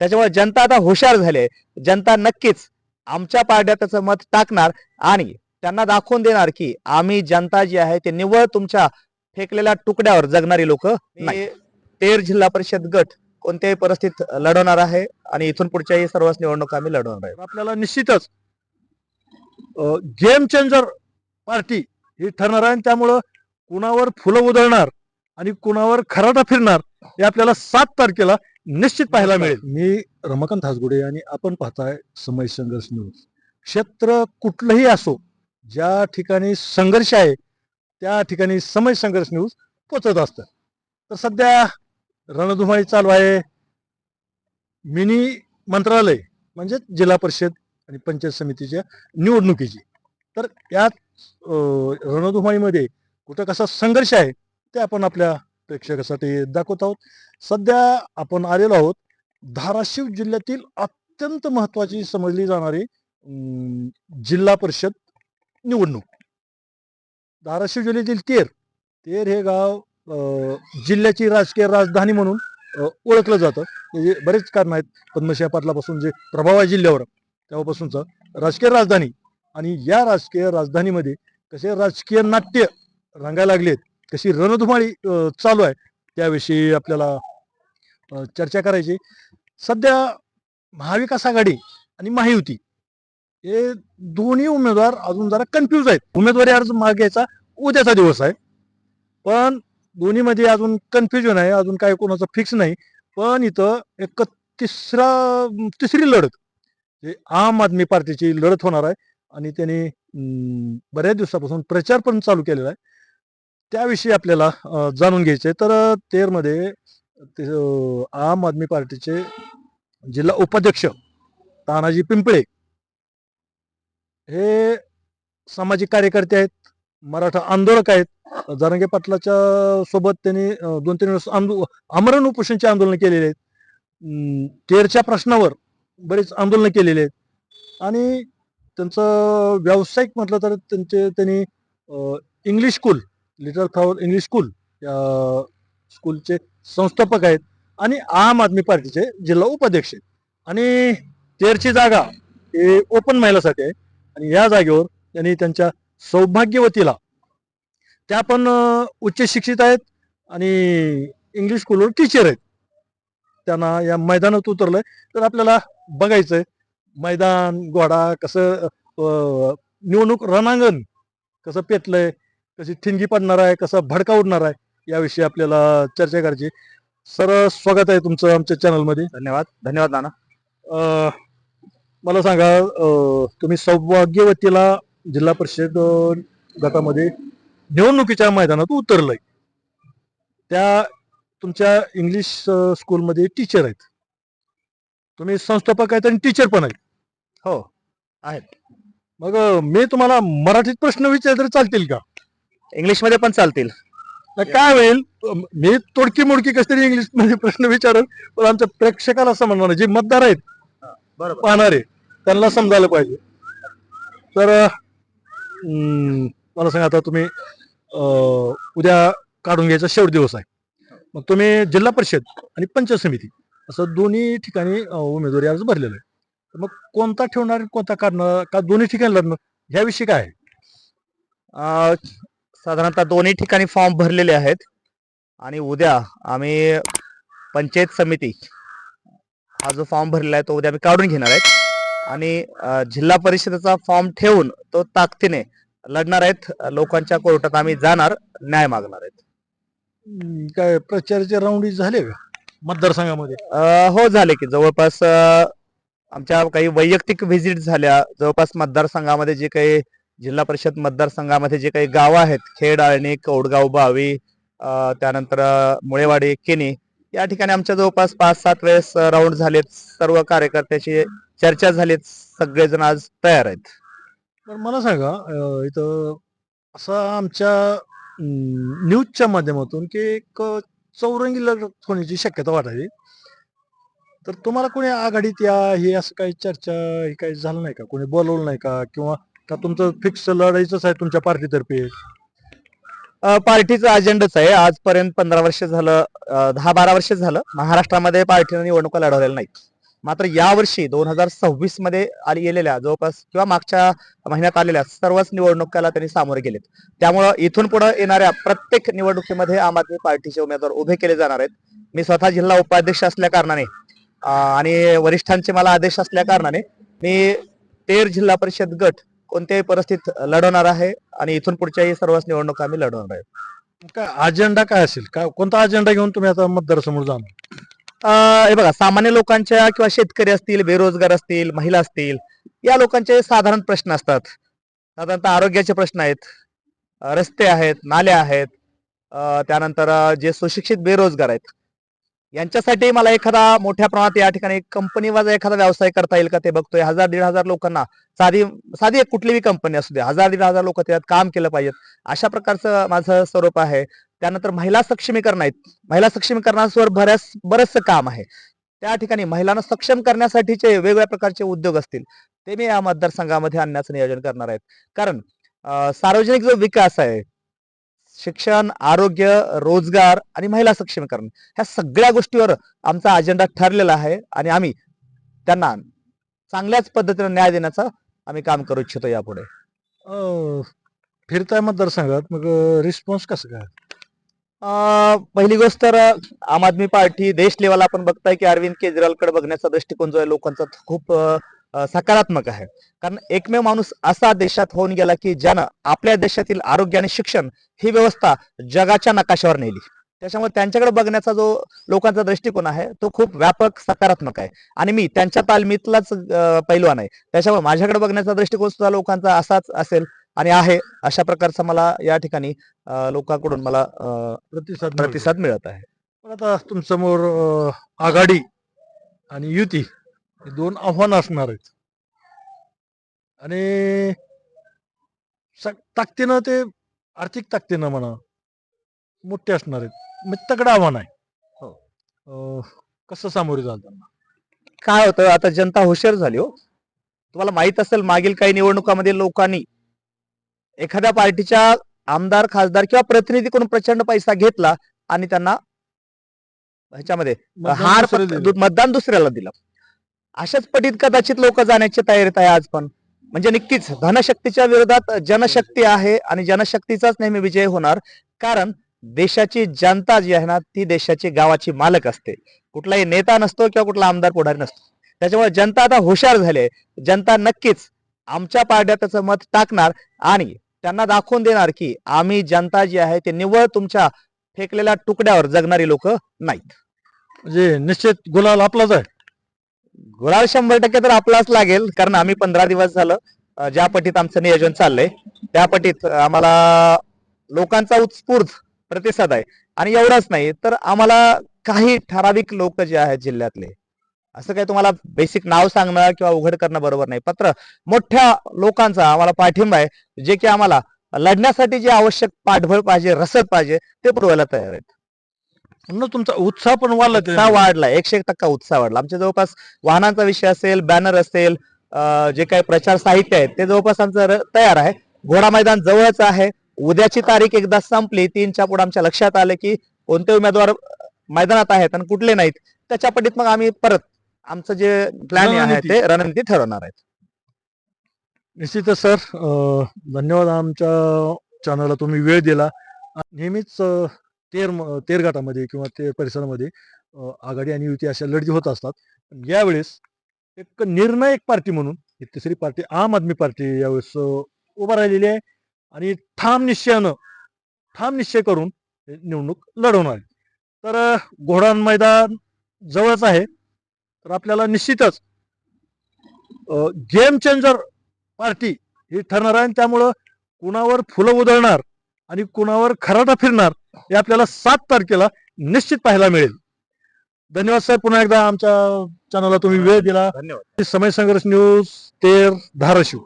त्याच्यामुळे जनता आता हुशार झाली जनता नक्कीच आमच्या पारड्यात त्याचं मत टाकणार आणि त्यांना दाखवून देणार की आम्ही जनता जी आहे ते निव्वळ तुमच्या फेकलेल्या तुकड्यावर जगणारी लोक नाही. तेर जिल्हा परिषद गट कोणत्याही परिस्थितीत लढवणार आहे आणि इथून पुढच्याही सर्वच निवडणुका आम्ही लढवणार आहे. आपल्याला निश्चितच गेम चेंजर पार्टी ही ठरणार आहे त्यामुळं कुणावर फुलं उधळणार आणि कुणावर खराटा फिरणार हे आपल्याला सात तारखेला निश्चित पाहायला मिळेल. मी रमाकांत हासगुडे आणि आपण पाहताय समय संघर्ष न्यूज. क्षेत्र कुठलंही असो ज्या ठिकाणी संघर्ष आहे त्या ठिकाणी समय संघर्ष न्यूज पोचत असतं. तर सध्या रणधुमाळी चालू आहे. मिनी मंत्रालय म्हणजे जिल्हा परिषद आणि पंचायत समितीच्या निवडणुकीची. तर यात रणधुमाळीमध्ये कुठं कसा संघर्ष आहे ते आपण आपल्या प्रेक्षकासाठी दाखवत आहोत. सध्या आपण आलेलो आहोत धाराशिव जिल्ह्यातील अत्यंत महत्वाची समजली जाणारी जिल्हा परिषद निवडणूक. धाराशिव जिल्ह्यातील तेर तेर हे गाव अं, जिल्ह्याची राजकीय राजधानी म्हणून ओळखलं जातं. म्हणजे बरेच कारण आहेत. पद्मशाह पाटलापासून जे प्रभाव आहे जिल्ह्यावर तेव्हापासूनचं. राजकीय राजधानी आणि या राजकीय राजधानीमध्ये कसे राजकीय नाट्य रंगायला लागलेत कशी रणधुमाळी चालू आहे त्याविषयी आपल्याला चर्चा करायची. सध्या महाविकास आघाडी आणि महायुती हे दोन्ही उमेदवार अजून जरा कन्फ्यूज आहेत. उमेदवारी अर्ज मागायचा उद्याचा दिवस आहे. पण दोन्हीमध्ये अजून कन्फ्युजन आहे अजून काय कोणाचं फिक्स नाही. पण इथं एक तिसरा तिसरी लढत जे आम आदमी पार्टीची लढत होणार आहे. आणि त्यांनी बऱ्याच दिवसापासून प्रचार पण चालू केलेला आहे. त्याविषयी आपल्याला जाणून घ्यायचे तर तेरमध्ये ते, आम आदमी पार्टीचे जिल्हा उपाध्यक्ष तानाजी पिंपळे हे सामाजिक कार्यकर्ते आहेत मराठा आंदोलक आहेत. जारंगे पाटलाच्या सोबत त्यांनी दोन तीन वेळेस आंदो आमरण उपोषणचे आंदोलन केलेले आहेत. तेरच्या प्रश्नावर बरेच आंदोलन केलेले आहेत. आणि त्यांचं व्यावसायिक म्हटलं तर त्यांचे त्यांनी English school little flower English school या स्कूलचे संस्थापक आहेत आणि आम आदमी पार्टीचे जिल्हा उपाध्यक्ष आहेत. आणि तेरची जागा हे ओपन महिलासाठी आहे. आणि या जागेवर त्यांनी त्यांच्या सौभाग्यवतीला त्या पण उच्च शिक्षित आहेत आणि इंग्लिश स्कूलवर टीचर आहेत. त्यांना या मैदानात उतरलंय. तर आपल्याला बघायचंय मैदान घोडा कसं निवडणूक रणांगण कसं पेटलंय कशी ठिणगी पडणार आहे कसं भडका उडणार आहे याविषयी आपल्याला चर्चा करायची सर स्वागत आहे तुमचं आमच्या चॅनलमध्ये. धन्यवाद. धन्यवाद नाना. अं, मला सांगा अं, तुम्ही सौभाग्यवतीला जिल्हा परिषद अं, गटामध्ये निवडणुकीच्या मैदानात उतरलंय. त्या तुमच्या इंग्लिश अं, स्कूलमध्ये टीचर आहेत. तुम्ही संस्थापक आहेत आणि टीचर पण आहेत. हो आहेत. मग अं, मी तुम्हाला मराठीत प्रश्न विचारले तरी चालतील का? इंग्लिशमध्ये पण चालतील. तर काय होईल मी तोडकी मोडकी कशी तरी इंग्लिशमध्ये प्रश्न विचारेल पण आमच्या प्रेक्षकाला समजणार जे मतदार आहेत बरोबर. पाहणारे त्यांना समजायला पाहिजे. तर मला सांगा आता तुम्ही उद्या काढून घ्यायचा शेवट दिवस आहे. मग तुम्ही जिल्हा परिषद आणि पंचायत समिती असं दोन्ही ठिकाणी उमेदवारी अर्ज भरलेला आहे तर मग कोणता ठेवणार कोणता काढणार का दोन्ही ठिकाणी लढणार ह्याविषयी काय आहे? साधारणतः दोन्ही ठिकाणी फॉर्म भरलेले आहेत. आणि उद्या आम्ही पंचायत समिती हा जो फॉर्म भरलेला आहे तो उद्या आम्ही काढून घेणार आहेत. आणि जिल्हा परिषदेचा फॉर्म ठेवून तो ताकदीने लढणार आहेत. लोकांच्या कोर्टात आम्ही जाणार न्याय मागणार आहेत. काय प्रचाराचे राऊंड झाले का? मतदारसंघामध्ये? हो झाले की. जवळपास आमच्या काही वैयक्तिक व्हिजिट झाल्या. जवळपास मतदारसंघामध्ये जे काही जिल्हा परिषद मतदारसंघामध्ये जे काही गावं आहेत खेड आळणी कौडगाव बावी त्यानंतर मुळेवाडी केनी या ठिकाणी आमच्या जवळपास पाच सात वेळेस राऊंड झालेत. सर्व कार्यकर्त्याची चर्चा झालीत. सगळेजण आज तयार आहेत. तर मला सांगा इथं असा आमच्या न्यूजच्या माध्यमातून की एक चौरंगी लढत होण्याची शक्यता वाटायची. तर तुम्हाला कोणी आघाडीत या हे असं काही चर्चा हे काही झालं नाही का? कोणी बोलवलं नाही का? किंवा का तुमचं फिक्स लढायचंच आहे तुमच्या पार्टीतर्फे? पार्टीचा पार्टीचं अजेंडाच आहे. आजपर्यंत पंधरा वर्ष झालं दहा बारा वर्ष झालं महाराष्ट्रामध्ये पार्टीने निवडणुका लढवलेल्या नाहीत. मात्र यावर्षी दोन हजार सव्वीसमध्ये आली गेलेल्या जवळपास किंवा मागच्या महिन्यात आलेल्या सर्वच निवडणुकाला त्यांनी सामोरे गेलेत. त्यामुळं इथून पुढे येणाऱ्या प्रत्येक निवडणुकीमध्ये आम आदमी पार्टीचे उमेदवार उभे केले जाणार आहेत. मी स्वतः जिल्हा उपाध्यक्ष असल्या कारणाने आणि वरिष्ठांचे मला आदेश असल्या कारणाने मी तेर जिल्हा परिषद गट कोणत्याही परिस्थितीत लढवणार आहे आणि इथून पुढच्याही सर्वच निवडणुका आम्ही लढवणार आहे. काय अजेंडा काय असेल? काय कोणता अजेंडा घेऊन तुम्ही आता मतदारसमोर जाणार? हे बघा सामान्य लोकांच्या किंवा शेतकरी असतील बेरोजगार असतील महिला असतील या लोकांचे साधारण प्रश्न असतात. साधारणतः आरोग्याचे प्रश्न आहेत रस्ते आहेत नाल्या आहेत त्यानंतर जे सुशिक्षित बेरोजगार आहेत यांच्यासाठी मला एखादा मोठ्या प्रमाणात या ठिकाणी कंपनी वाजा एखादा व्यवसाय करता येईल का ते बघतोय. हजार दीड हजार लोकांना साधी साधी कुठलीही कंपनी असू दे हजार दीड हजार लोक त्यात काम केलं पाहिजेत. अशा प्रकारचं माझं स्वरूप आहे. त्यानंतर महिला सक्षमीकरण आहेत. महिला सक्षमीकरणावर बऱ्याच बरचसं काम आहे. त्या ठिकाणी महिलांना सक्षम करण्यासाठीचे वेगवेगळ्या प्रकारचे उद्योग असतील ते मी या मतदारसंघामध्ये आणण्याचं नियोजन करणार आहेत कारण सार्वजनिक जो विकास आहे शिक्षण आरोग्य रोजगार आणि महिला सक्षमीकरण ह्या सगळ्या गोष्टीवर आमचा अजेंडा ठरलेला आहे आणि आम्ही त्यांना चांगल्याच पद्धतीने न्याय देण्याचं आम्ही काम करू इच्छितो यापुढे. फिरताय मतदारसंघात मग रिस्पॉन्स कसं काय? पहिली गोष्ट तर आम आदमी पार्टी देश लेवलला आपण बघताय की अरविंद केजरीवालकडे बघण्याचा दृष्टिकोन जो आहे लोकांचा खूप सकारात्मक आहे. कारण एकमेव माणूस असा देशात होऊन गेला की ज्यानं आपल्या देशातील आरोग्य आणि शिक्षण ही व्यवस्था जगाच्या नकाशावर नेली. त्याच्यामुळे त्यांच्याकडे बघण्याचा जो लोकांचा दृष्टिकोन आहे तो खूप व्यापक सकारात्मक आहे. आणि मी त्यांच्या तालमीतलाच पैलवान आहे. त्याच्यामुळे माझ्याकडे बघण्याचा दृष्टिकोन सुद्धा लोकांचा असाच असेल आणि आहे अशा प्रकारचा मला या ठिकाणी लोकांकडून मला प्रतिसाद मिळतो. प्रतिसाद मिळत आहे. आता तुमच्यासमोर आघाडी आणि युती हे दोन आव्हानं असणार आहेत. आणि ताकदीनं ते आर्थिक ताकदीनं म्हणा मोठे असणार आहेत. मग तगडं आव्हान आहे. हो. कसं सामोरे जाल त्यांना? काय होतं आता जनता हुशार झाली हो. तुम्हाला माहीत असेल मागील काही निवडणुकामध्ये लोकांनी एखाद्या पार्टीच्या आमदार खासदार किंवा प्रतिनिधीकडून प्रचंड पैसा घेतला आणि त्यांना ह्याच्यामध्ये हार मतदान दुसऱ्याला दिलं. अशाच पटीत कदाचित लोक जाण्याची तयारीत आहे आज पण. म्हणजे नक्कीच धनशक्तीच्या विरोधात जनशक्ती आहे आणि जनशक्तीचाच नेहमी विजय होणार. कारण देशाची जनता जी आहे ना ती देशाची गावाची मालक असते. कुठलाही नेता नसतो किंवा कुठला आमदार पुढारी नसतो. त्याच्यामुळे जनता आता हुशार झाली जनता नक्कीच आमच्या पार्ट्या त्याचं मत टाकणार आणि त्यांना दाखवून देणार की आम्ही जनता जी आहे ते निव्वळ तुमच्या फेकलेल्या तुकड्यावर जगणारी लोक नाहीत. म्हणजे निश्चित गुलाल आपलाच आहे. गुलाल शंभर टक्के तर आपलाच लागेल कारण आम्ही पंधरा दिवस झालं ज्या पटीत आमचं नियोजन चाललंय त्या पटीत आम्हाला लोकांचा उत्स्फूर्त प्रतिसाद आहे. आणि एवढाच नाही तर आम्हाला काही ठराविक लोक जे आहेत जिल्ह्यातले असं काही तुम्हाला बेसिक नाव सांगणं किंवा उघड करणं बरोबर नाही. पत्र मोठ्या लोकांचा आम्हाला पाठिंबा आहे जे की आम्हाला लढण्यासाठी जे आवश्यक पाठबळ पाहिजे रसद पाहिजे ते पुरवायला तयार आहेत. म्हणून तुमचा उत्साह पण वाढला उत्साह. वाढला. एकशे एक टक्का उत्साह वाढला. आमच्या जवळपास वाहनांचा विषय असेल बॅनर असेल जे काही प्रचार साहित्य आहे ते जवळपास आमचं तयार आहे. घोडा मैदान जवळच आहे. उद्याची तारीख एकदा संपली तीनच्या पुढे आमच्या लक्षात आलं की कोणते उमेदवार मैदानात आहेत आणि कुठले नाहीत त्याच्या पटीत मग आम्ही परत आमचं जे प्लॅन आहे. ते रणनीती ठरवणार आहेत. निश्चितच सर. धन्यवाद आमच्या चॅनलला तुम्ही वेळ दिला. नेहमीच तेर म- तेर गटामध्ये किंवा तेर परिसरामध्ये आघाडी आणि युती अशा लढती होत असतात. पण यावेळेस एक निर्णायक पार्टी म्हणून ही तिसरी पार्टी आम आदमी पार्टी यावेळेस उभा राहिलेली आहे आणि ठाम निश्चयानं ठाम निश्चय करून हे निवडणूक लढवणार आहे. तर घोडान मैदान जवळच आहे. तर आपल्याला निश्चितच गेम चेंजर पार्टी ही ठरणार आहे आणि त्यामुळं कुणावर फुलं उधळणार आणि कुणावर खराटा फिरणार हे आपल्याला सात तारखेला निश्चित पाहायला मिळेल. धन्यवाद सर पुन्हा एकदा आमच्या चॅनलला तुम्ही वेळ दिला. धन्यवाद. समय संघर्ष न्यूज तेर धाराशिव.